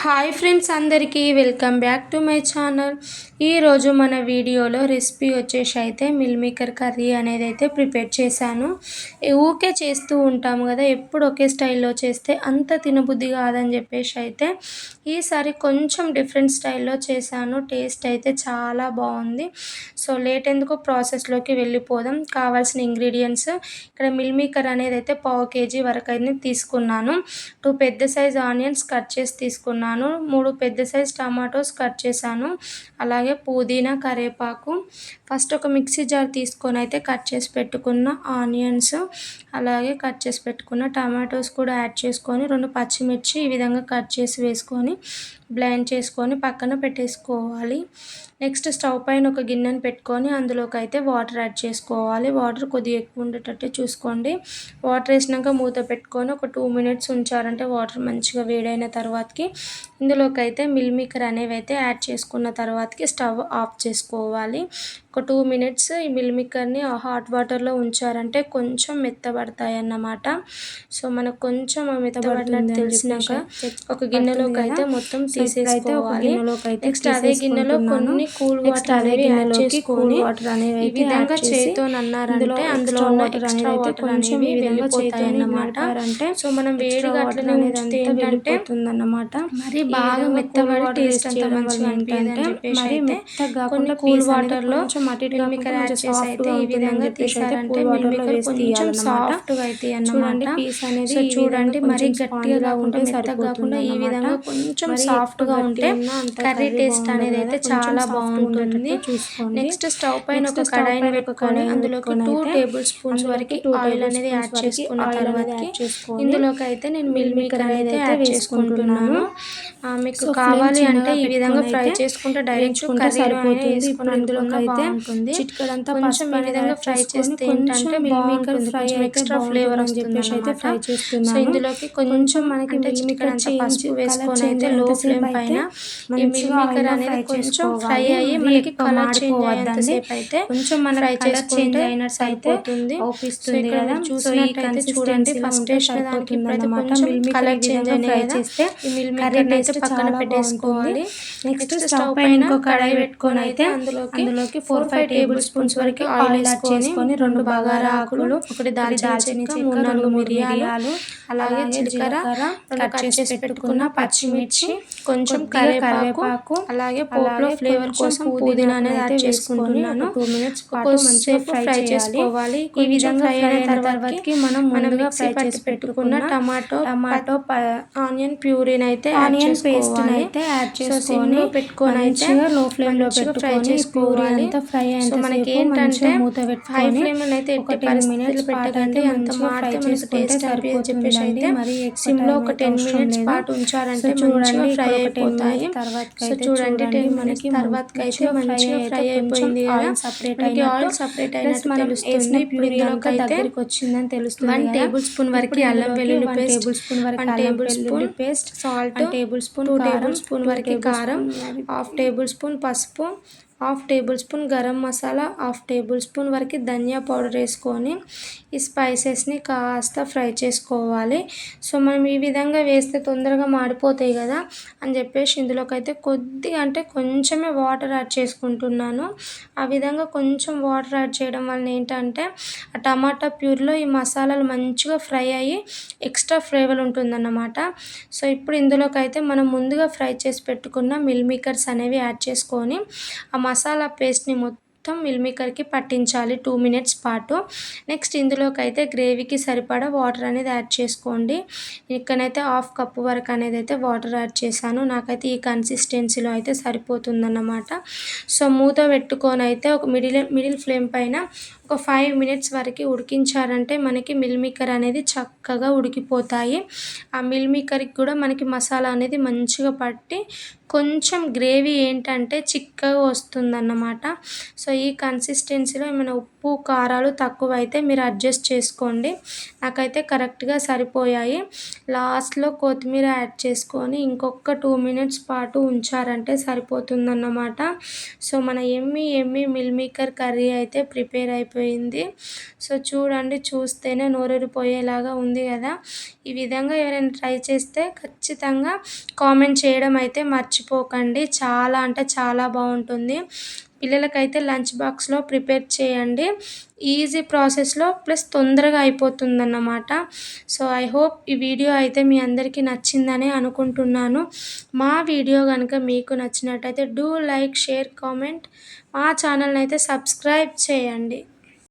Hi friends అందరికీ welcome back to my channel. ఈరోజు మన వీడియోలో రెసిపీ వచ్చేసి అయితే మిల్మేకర్ కర్రీ అనేది అయితే ప్రిపేర్ చేశాను. ఊకే చేస్తూ ఉంటాము కదా ఎప్పుడు ఒకే స్టైల్లో చేస్తే అంత తినబుద్ధి కాదని చెప్పేసి అయితే ఈసారి కొంచెం డిఫరెంట్ స్టైల్లో చేశాను. టేస్ట్ అయితే చాలా బాగుంది. సో లేట్ ఎందుకు ప్రాసెస్లోకి వెళ్ళిపోదాం. కావాల్సిన ఇంగ్రీడియంట్స్ ఇక్కడ మిల్ మేకర్ అనేది అయితే పావు కేజీ వరకు అయితే తీసుకున్నాను. టూ పెద్ద సైజ్ ఆనియన్స్ కట్ చేసి తీసుకున్నాను. మూడు పెద్ద సైజ్ టమాటోస్ కట్ చేశాను. అలాగే పుదీనా కరివేపాకు ఫస్ట్ ఒక మిక్సీ జార్ తీసుకొని అయితే కట్ చేసి పెట్టుకున్న ఆనియన్స్ అలాగే కట్ చేసి పెట్టుకున్న టమాటోస్ కూడా యాడ్ చేసుకొని రెండు పచ్చిమిర్చి ఈ విధంగా కట్ చేసి వేసుకొని బ్లెండ్ చేసుకొని పక్కన పెట్టేసుకోవాలి. నెక్స్ట్ స్టవ్ పైన ఒక గిన్నెను పెట్టుకొని అందులోకి అయితే వాటర్ యాడ్ చేసుకోవాలి. వాటర్ కొద్దిగా ఎక్కువ ఉండేటట్టు చూసుకోండి. వాటర్ వేసినాక మూత పెట్టుకొని ఒక టూ మినిట్స్ ఉంచారంటే వాటర్ మంచిగా వేడైన తర్వాతకి ఇందులోకి అయితే మిల్ మేకర్ అనేవి అయితే యాడ్ చేసుకున్న తర్వాతకి స్టవ్ ఆఫ్ చేసుకోవాలి. ఒక టూ మినిట్స్ ఈ మిల్ మేకర్ని హాట్ వాటర్లో ఉంచారంటే కొంచెం మెత్తబడతాయి అన్నమాట సో మనకు కొంచెం మెత్తబడినట్టు తెలిసినాక ఒక గిన్నెలోకి అయితే మొత్తం తీసేసుకోవాలి. నెక్స్ట్ అదే గిన్నెలో కొన్ని కూల్ వాటర్ అనేవి యాడ్ చేసుకొని వాటర్ అనేవి ఈ విధంగా చేతితో అన్నారంటే అందులో ఉన్న ఎక్స్ట్రా వాటర్ కొంచెం ఈ విధంగా చేతాయి అన్నమాట అంటే సో మనం వేడిగా అట్లనే ఉంచితే ఏంటంటే అన్నమాట మరి బాగా మెత్తబడి టేస్ట్ అంతా మంచిగా అనిపించదు మరి మెత్తగా కొన్ని కూల్ వాటర్లో కొంచెం అటు మిల్మికర్ యాడ్ చేసి అయితే ఈ విధంగా తీసారంటే మిల్మికర్ కొంచెం సాఫ్ట్గా అయితే అన్నమాట. పీస్ అనేది చూడండి మరి గట్టిగా కాకుండా మెత్తగా కాకుండా ఈ విధంగా కొంచెం సాఫ్ట్గా ఉంటే కర్రీ టేస్ట్ అనేది అయితే చాలా బాగుంటుంది నెక్స్ట్ స్టవ్ పైన ఒక కడాయిని పెట్టుకొని అందులోకి టూ టేబుల్ స్పూన్స్ వరకు ఆయిల్ అనేది యాడ్ చేసుకున్న తర్వాత ఇందులోకి అయితే నేను మిల్ మేకర్ అనేది యాడ్ చేసుకుంటున్నాను. మీకు కావాలి అంటే ఈ విధంగా ఫ్రై చేసుకుంటే డైరెక్ట్ కర్రీలో వేసుకుని అందులో అయితే చిట్కడంతా కొంచెం ఈ విధంగా ఫ్రై చేస్తే ఏంటంటే మిల్ ఫ్రై ఎక్స్ట్రా ఫ్లేవర్ అని చెప్పేసి అయితే ఫ్రై చేస్తున్నాను. సో ఇందులోకి కొంచెం మనకి మిల్ మేకర్ అంతా పసుపు వేసుకొని అయితే లో ఫ్లేమ్ పైన ఈ మిల్ మేకర్ అనేది కొంచెం ఫ్రై అయ్యి మనకి కలర్ చేంజ్ అయ్యేంతసేపు అయితే కొంచెం మన ఫ్రై చేసి చేంజ్ అయినట్టు అయిపోతుంది అవుపిస్తుంది కదా. చూసినట్టయితే చూడండి ఫస్ట్ వేసిన దానికి ఇప్పుడైతే కొంచెం కలర్ చేంజ్ అయినాయి చేస్తే ఈ మిల్ మేకర్ అయితే పక్కన పెట్టేసుకోవాలి. నెక్స్ట్ స్టవ్ పైన ఇంకో కడాయి పెట్టుకొని అయితే అందులోకి అందులోకి ఫోర్ ఫైవ్ టేబుల్ స్పూన్స్ వరకు ఆయిల్ యాడ్ చేసుకొని రెండు బగారా ఆకులు ఒకటి దాల్చిన చెక్క మూడు నాలుగు మిరియాలు అలాగే జీలకర్ర కట్ చేసి పెట్టుకున్న పచ్చిమిర్చి కొంచెం కరివేపాకు అలాగే పోపులో ఫ్లేవర్ కోసం పుదీనా అనేది యాడ్ చేసుకుంటున్నాను టూ మినిట్స్ మంచిగా ఫ్రై చేసుకోవాలి. ఈ విధంగా ఫ్రై అయిన తర్వాతకి మనం ముందుగా ఫ్రై చేసి పెట్టుకున్న టమాటో టమాటో ఆనియన్ ప్యూరీని అయితే ఆనియన్ పేస్ట్ అయితే యాడ్ చేసుకొని పెట్టుకొని అయితే లో ఫ్లేమ్లో ఫ్రై చేసుకోవాలి అంతా ఫ్రై అయిన మనకి ఏంటంటే మూత హై ఫ్లేమ్ అయితే టెన్ మినిట్స్ పెట్టకండి. అంత మారితే మనకి టేస్ట్ అని చెప్పేసి అయితే మరి సిమ్లో ఒక టెన్ మినిట్స్ పాటు ఉంచారంటే చూడండి ఫ్రై అయిపోతాయి. సో చూడండి టెన్ మనకి తర్వాత అయితే మంచిగా ఫ్రై అయిపోయింది కదా. సపరేట్ మనకి ఆయిల్ సపరేట్ అయినట్టు ప్యూరీలోకి అయితే వచ్చిందని తెలుస్తుంది వన్ టేబుల్ స్పూన్ వరకు అల్లం వెల్లుల్లి పేస్ట్ టేబుల్ స్పూన్ వరకు tablespoon paste salt tablespoon two tablespoon వరకు కారం హాఫ్ టేబుల్ స్పూన్ పసుపు half tablespoon garam masala half tablespoon వరకు ధనియా పౌడర్ వేసుకొని ఈ స్పైసెస్ని కాస్త ఫ్రై చేసుకోవాలి. సో మనం ఈ విధంగా వేస్తే తొందరగా మాడిపోతాయి కదా అని చెప్పేసి ఇందులోకి అయితే కొద్దిగా అంటే కొంచెమే వాటర్ యాడ్ చేసుకుంటున్నాను. ఆ విధంగా కొంచెం వాటర్ యాడ్ చేయడం వలన ఏంటంటే ఆ టమాటా ప్యూర్లో ఈ మసాలాలు మంచిగా ఫ్రై అయ్యి ఎక్స్ట్రా ఫ్లేవర్ ఉంటుందన్నమాట. సో ఇప్పుడు ఇందులోకి అయితే మనం ముందుగా ఫ్రై చేసి పెట్టుకున్న మిల్ మేకర్స్ అనేవి యాడ్ చేసుకొని ఆ మసాలా పేస్ట్ని మొత్తం మిల్మికర్కి పట్టించాలి టూ మినిట్స్ పాటు. నెక్స్ట్ ఇందులోకి అయితే గ్రేవీకి సరిపడా వాటర్ అనేది యాడ్ చేసుకోండి. ఇక్కడైతే హాఫ్ కప్పు వరకు అనేది అయితే వాటర్ యాడ్ చేశాను. నాకైతే ఈ కన్సిస్టెన్సీలో అయితే సరిపోతుందన్నమాట. సో మూత పెట్టుకొని అయితే ఒక మిడిల్ మిడిల్ ఫ్లేమ్ పైన ఒక ఫైవ్ మినిట్స్ వరకు ఉడికించారంటే మనకి మిల్మికర్ అనేది చక్కగా ఉడికిపోతాయి. ఆ మిల్మికర్కి కూడా మనకి మసాలా అనేది మంచిగా పట్టి కొంచెం గ్రేవీ ఏంటంటే చిక్కగా వస్తుందన్నమాట. సో ఈ కన్సిస్టెన్సీలో ఏమైనా ఉప్పు కారాలు తక్కువ అయితే మీరు అడ్జస్ట్ చేసుకోండి. నాకైతే కరెక్ట్గా సరిపోయాయి. లాస్ట్లో కొత్తిమీర యాడ్ చేసుకొని ఇంకొక టూ మినిట్స్ పాటు ఉంచారంటే సరిపోతుందన్నమాట. సో మన ఎమ్మి ఎమ్మి మిల్ మేకర్ కర్రీ అయితే ప్రిపేర్ అయిపోయింది. సో చూడండి చూస్తేనే నోరూరిపోయేలాగా ఉంది కదా. ఈ విధంగా ఎవరైనా ట్రై చేస్తే ఖచ్చితంగా కామెంట్ చేయడం అయితే మర్చి మర్చిపోకండి. చాలా అంటే చాలా బాగుంటుంది. పిల్లలకైతే లంచ్ బాక్స్లో ప్రిపేర్ చేయండి. ఈజీ ప్రాసెస్లో ప్లస్ తొందరగా అయిపోతుందన్నమాట. సో ఐ హోప్ ఈ వీడియో అయితే మీ అందరికీ నచ్చిందని అనుకుంటున్నాను. మా వీడియో కనుక మీకు నచ్చినట్టయితే డూ లైక్ షేర్ కామెంట్. మా ఛానల్ని అయితే సబ్స్క్రైబ్ చేయండి.